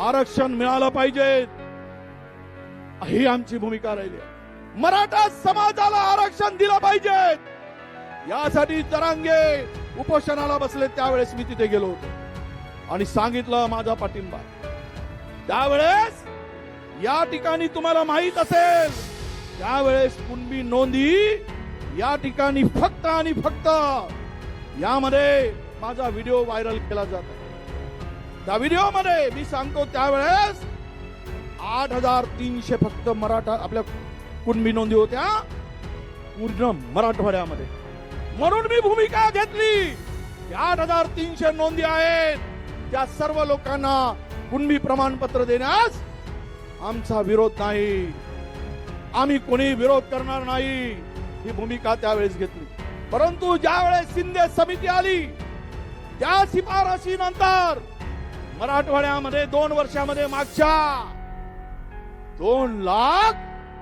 आरक्षण मिळालं पाहिजे. ही आमची भूमिका राहिली. मराठा समाजाला आरक्षण दिलं पाहिजे. यासाठी जरांगे उपोषणाला बसले त्यावेळेस मी तिथे गेलो होतो. आणि सांगितलं माझा पाठिंबा. त्यावेळेस या ठिकाणी तुम्हाला माहीत असेल त्यावेळेस कुणबी नोंदी या ठिकाणी फक्त आणि फक्त यामध्ये माझा व्हिडिओ व्हायरल केला जातो. त्या व्हिडिओमध्ये मी सांगतो त्यावेळेस आठ हजार तीनशे फक्त मराठा आपल्या कुणबी नोंदी होत्या. पूर्ण मराठवाड्यामध्ये. म्हणून मी भूमिका घेतली. आठ हजार तीनशे नोंदी आहेत. त्या सर्व लोकांना कुणबी प्रमाणपत्र देण्यास आमचा विरोध नाही. आम्ही कोणी विरोध करणार नाही. ही भूमिका त्यावेळेस घेतली. परंतु ज्यावेळेस शिंदे समिती आली त्या शिफारशीनंतर मराठवाड्यामध्ये दोन वर्षामध्ये मागच्या दोन लाख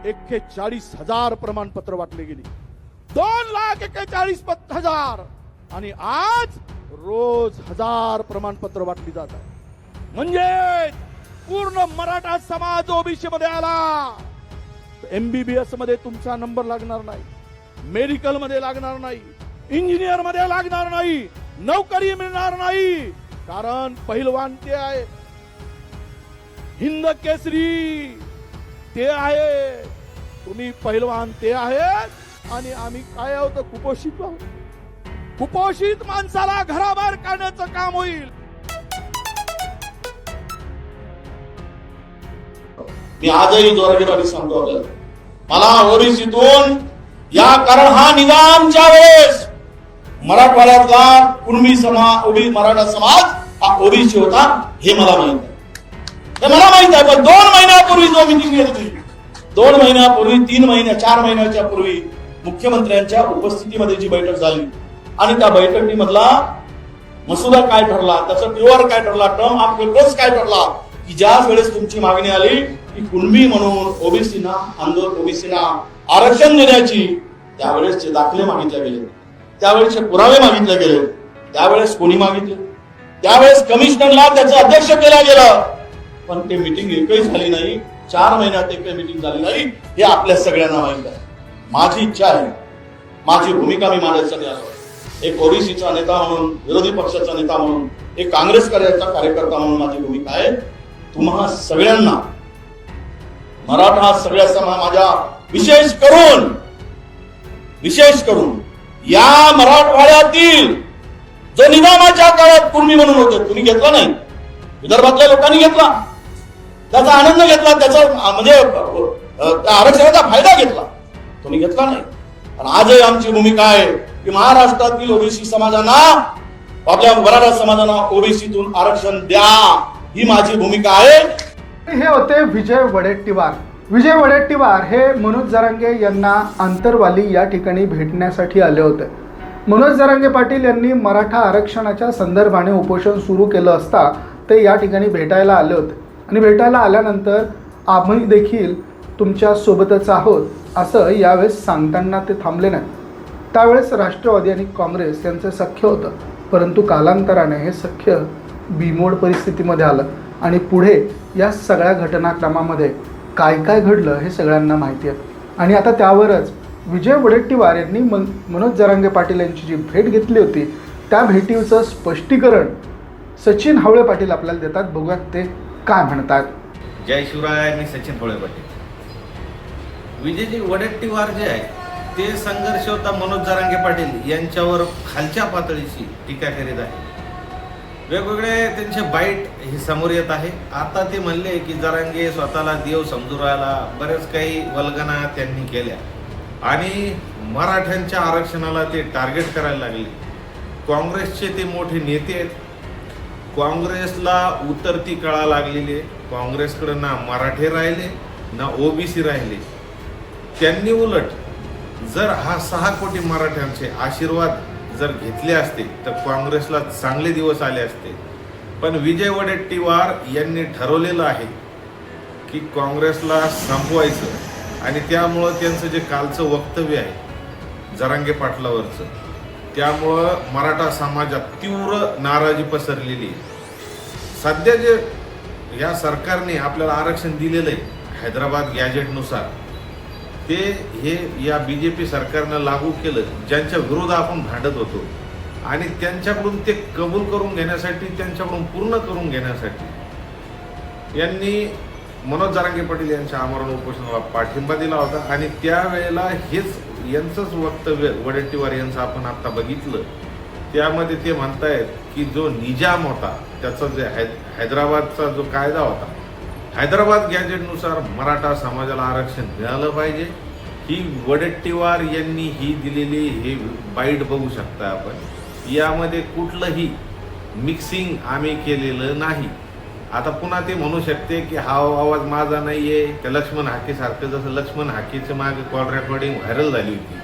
एक्केचाळीस हजार प्रमाणपत्र वाटले गेली. दोन लाख एक्केचाळीस पत- हजार. आणि आज रोज हजार प्रमाणपत्र वाटली जात आहे. म्हणजे पूर्ण मराठा समाज ओबीसी मध्ये आला एमबीबीएसमध्ये तुमचा नंबर लागणार नाही. मेडिकलमध्ये लागणार नाही. इंजिनियरमध्ये लागणार नाही. नोकरी मिळणार नाही. कारण पहिलवान ते आहे. हिंद केसरी ते आहे. तुम्ही पहिलवान ते आहेत. आणि आम्ही काय आहोत? कुपोषित आहोत. कुपोषित माणसाला घराबाहेर काढण्याचं काम होईल. मी आजही जोरागिराने सांगतो आपल्याला. मला ओरिसीतून या कारण हा निजामच्या वेळेस मराठवाड्यातला कुणबी समाज ओबी मराठा समाज हा ओबीसी होता हे मला माहीत आहे. हे मला माहीत आहे पण दोन महिन्यापूर्वी जो मिटिंग घेतली होती दोन महिन्यापूर्वी तीन महिन्या चार महिन्याच्या पूर्वी मुख्यमंत्र्यांच्या उपस्थितीमध्ये जी बैठक झाली आणि त्या बैठकीमधला मसुदा काय ठरला त्याचा टीओआर काय ठरला टर्म ऑफ रेफरन्स काय ठरला की ज्या वेळेस तुमची मागणी आली की कुणबी म्हणून ओबीसीना आंदोलन ओबीसीना आरक्षण देण्याची त्यावेळेसचे दाखले मागितले गेले. त्यावेळेचे पुरावे मागितले गेले त्यावेळेस कोणी मागितले? त्यावेळेस कमिशनरला त्याचं अध्यक्ष केला गेलं. पण ते मिटिंग एकही झाली नाही. चार महिन्यात एकही मिटिंग झाली नाही. हे आपल्या सगळ्यांना माहीत आहे. माझी इच्छा आहे. माझी भूमिका मी मांडायसाठी आलो. एक ओबीसीचा नेता म्हणून विरोधी पक्षाचा नेता म्हणून एक काँग्रेस कार्याचा कार्यकर्ता म्हणून माझी भूमिका आहे. तुम्हा सगळ्यांना मराठा सगळ्या समा माझ्या विशेष करून विशेष करून या मराठवाड्यातील जो निजामाच्या काळात कुर्मी म्हणून होतो तुम्ही घेतला नाही. विदर्भातल्या लोकांनी घेतला. त्याचा आनंद घेतला त्याचा म्हणजे त्या आरक्षणाचा फायदा घेतला. तुम्ही घेतला नाही. पण आजही आमची भूमिका आहे की महाराष्ट्रातील ओबीसी समाजांना आपल्या मराठा समाजांना ओबीसीतून आरक्षण द्या ही माझी भूमिका आहे. हे होते विजय वडेट्टीवार. विजय वडेट्टीवार हे मनोज जरांगे यांना आंतरवाली या ठिकाणी भेटण्यासाठी आले होते. मनोज जरांगे पाटील यांनी मराठा आरक्षणाच्या संदर्भाने उपोषण सुरू केलं असता ते या ठिकाणी भेटायला आले होते. आणि भेटायला आल्यानंतर आम्ही देखील तुमच्यासोबतच आहोत असं यावेळेस सांगताना ते थांबले नाही त्यावेळेस राष्ट्रवादी आणि काँग्रेस यांचं सख्य होतं. परंतु कालांतराने हे सख्य बिमोड परिस्थितीमध्ये आलं. आणि पुढे या सगळ्या घटनाक्रमामध्ये काय काय घडलं हे सगळ्यांना माहिती आहे. आणि आता त्यावरच विजय वडेट्टीवार यांनी मन मनोज जरांगे पाटील यांची जी भेट घेतली होती त्या भेटीचं स्पष्टीकरण सचिन हावळे पाटील आपल्याला देतात. बघूयात ते काय म्हणतात. जय शिवराय मी सचिन हवळे पाटील. विजयजी वडेट्टीवार जे आहे ते संघर्ष होता मनोज जरांगे पाटील यांच्यावर खालच्या पातळीची टीका करीत आहे वेगवेगळे त्यांचे बाईट हे समोर येत आहे. आता ते म्हणले की जरांगे स्वतःला देव समजू राहिला. बरेच काही वल्गना त्यांनी केल्या. आणि मराठ्यांच्या आरक्षणाला ते टार्गेट करायला लागले. काँग्रेसचे ते मोठे नेते आहेत. काँग्रेसला उतरती कळा लागलेली आहे. काँग्रेसकडं ना मराठे राहिले ना ओबीसी राहिले. त्यांनी उलट जर हा सहा कोटी मराठ्यांचे आशीर्वाद जर घेतले असते तर काँग्रेसला चांगले दिवस आले असते. पण विजय वडेट्टीवार यांनी ठरवलेलं आहे की काँग्रेसला संपवायचं आणि त्यामुळं त्यांचं जे कालचं वक्तव्य आहे जरांगे पाटलावरचं त्यामुळं मराठा समाजात तीव्र नाराजी पसरलेली आहे. सध्या जे या सरकारने आपल्याला आरक्षण दिलेलं आहे हैदराबाद गॅजेटनुसार ते हे या बी जे पी सरकारनं लागू केलं ज्यांच्या विरोधात आपण भांडत होतो आणि त्यांच्याकडून ते कबूल करून घेण्यासाठी त्यांच्याकडून पूर्ण करून घेण्यासाठी यांनी मनोज जारांगे पाटील यांच्या आमरण उपोषणाला पाठिंबा दिला होता आणि त्यावेळेला हेच यांचंच वक्तव्य वडेट्टीवार यांचं आपण आता बघितलं त्यामध्ये ते म्हणतायत की जो निजाम होता त्याचा जे हैदराबादचा जो कायदा होता हैदराबाद गॅजेटनुसार मराठा समाजाला आरक्षण मिळालं पाहिजे. ही वडेट्टीवार यांनी ही दिलेली हे बाईट बघू शकता आपण. यामध्ये कुठलंही मिक्सिंग आम्ही केलेलं नाही. आता पुन्हा ते म्हणू शकते की हा आवाज माझा नाही आहे त्या लक्ष्मण हाकेसारखं जसं लक्ष्मण हाकेचं मागे कॉल रेकॉर्डिंग व्हायरल झाली होती.